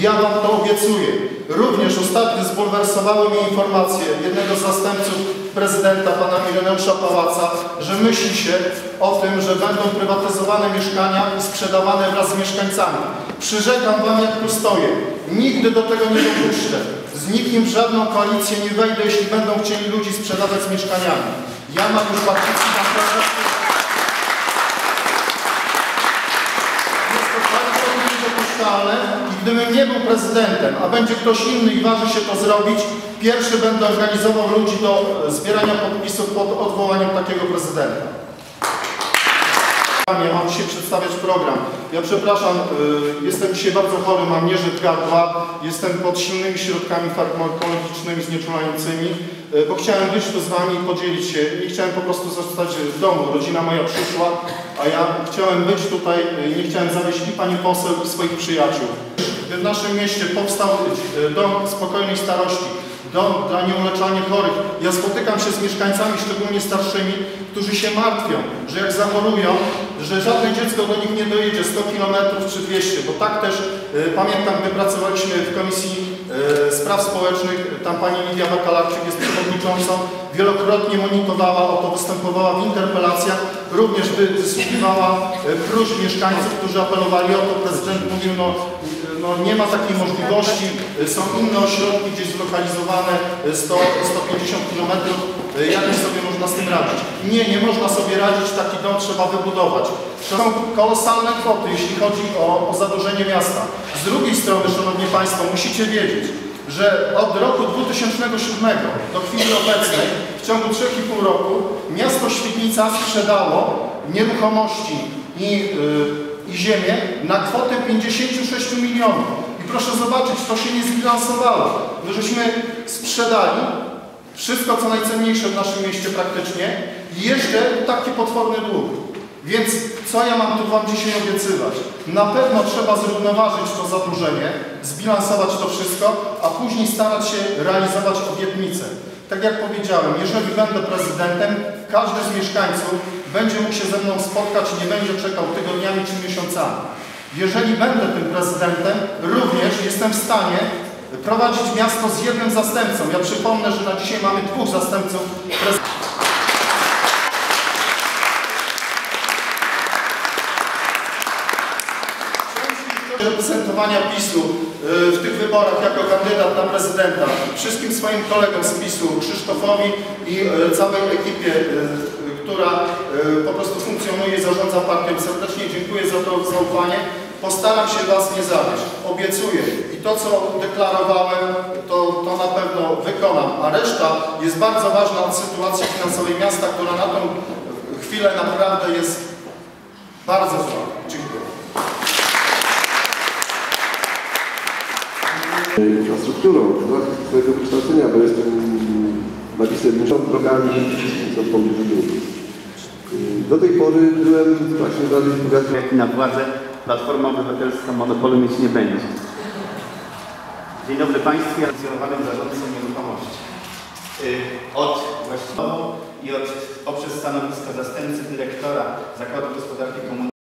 Ja Wam to obiecuję. Również ostatnio zbulwersowały mnie informacje jednego z zastępców prezydenta, pana Ireneusza Pałaca, że myśli się o tym, że będą prywatyzowane mieszkania i sprzedawane wraz z mieszkańcami. Przyrzekam Wam, jak tu stoję, nigdy do tego nie dopuszczę. Z nikim w żadną koalicję nie wejdę, jeśli będą chcieli ludzi sprzedawać z mieszkaniami. Ja mam już partycji na Jest to bardzo niedopuszczalne i gdybym nie był prezydentem, a będzie ktoś inny i waży się to zrobić, pierwszy będę organizował ludzi do zbierania podpisów pod odwołaniem takiego prezydenta. Ja mam dzisiaj przedstawiać program. Ja przepraszam, y, jestem dzisiaj bardzo chory, mam nieżyt gardła, jestem pod silnymi środkami farmakologicznymi znieczulającymi, y, bo chciałem być tu z Wami i podzielić się. Nie chciałem po prostu zostać w domu. Rodzina moja przyszła, a ja chciałem być tutaj, y, nie chciałem zawieść i Pani poseł i swoich przyjaciół. Naszym mieście powstał y, dom spokojnej starości, dom dla nieuleczalnie chorych. Ja spotykam się z mieszkańcami, szczególnie starszymi, którzy się martwią, że jak zachorują, że żadne dziecko do nich nie dojedzie 100 km czy 200, bo tak też y, pamiętam, gdy pracowaliśmy w Komisji y, Spraw Społecznych, tam pani Lidia Bakalarczyk jest przewodniczącą, wielokrotnie monitorowała o to, występowała w interpelacjach, również wy- wysłuchiwała próśb mieszkańców, którzy apelowali o to, prezydent mówił, no, no nie ma takiej możliwości, są inne ośrodki gdzieś zlokalizowane y, 100, 150 km, jak sobie można z tym radzić? Nie, nie można sobie radzić, taki dom trzeba wybudować. Są kolosalne kwoty, jeśli chodzi o, o zadłużenie miasta. Z drugiej strony, Szanowni Państwo, musicie wiedzieć, że od roku 2007 do chwili obecnej, w ciągu 3,5 roku, miasto Świdnica sprzedało nieruchomości i, yy, i ziemię na kwotę 56 milionów. I proszę zobaczyć, to się nie zbilansowało. My żeśmy sprzedali wszystko co najcenniejsze w naszym mieście praktycznie i jeszcze taki potworny dług. Więc co ja mam tu Wam dzisiaj obiecywać? Na pewno trzeba zrównoważyć to zadłużenie, zbilansować to wszystko, a później starać się realizować obietnice. Tak jak powiedziałem, jeżeli będę prezydentem, każdy z mieszkańców będzie mógł się ze mną spotkać i nie będzie czekał tygodniami czy miesiącami. Jeżeli będę tym prezydentem, również jestem w stanie prowadzić miasto z jednym zastępcą. Ja przypomnę, że na dzisiaj mamy dwóch zastępców prezydenta. reprezentowania PiSu y, w tych wyborach jako kandydat na prezydenta wszystkim swoim kolegom z PiSu, Krzysztofowi i y, całej ekipie, y, która po prostu funkcjonuje i zarządza partią. Serdecznie dziękuję za to zaufanie. Postaram się Was nie zawieść. Obiecuję. I to, co deklarowałem, to, to na pewno wykonam. A reszta jest bardzo ważna od sytuacji finansowej miasta, która na tą chwilę naprawdę jest bardzo zła. Dziękuję. infrastrukturą, z swojego wykształcenia, bo jestem magistrem rząd drogami w pobliżu dróg. Do tej pory byłem właśnie w Radzie Powiatu jak na władzę Platforma Obywatelska monopolu mieć nie będzie. Dzień dobry Państwu, ja nadzorowanym zarządcą nieruchomości. Y, Od właściwego i od, poprzez stanowisko zastępcy dyrektora Zakładu Gospodarki Komunalnej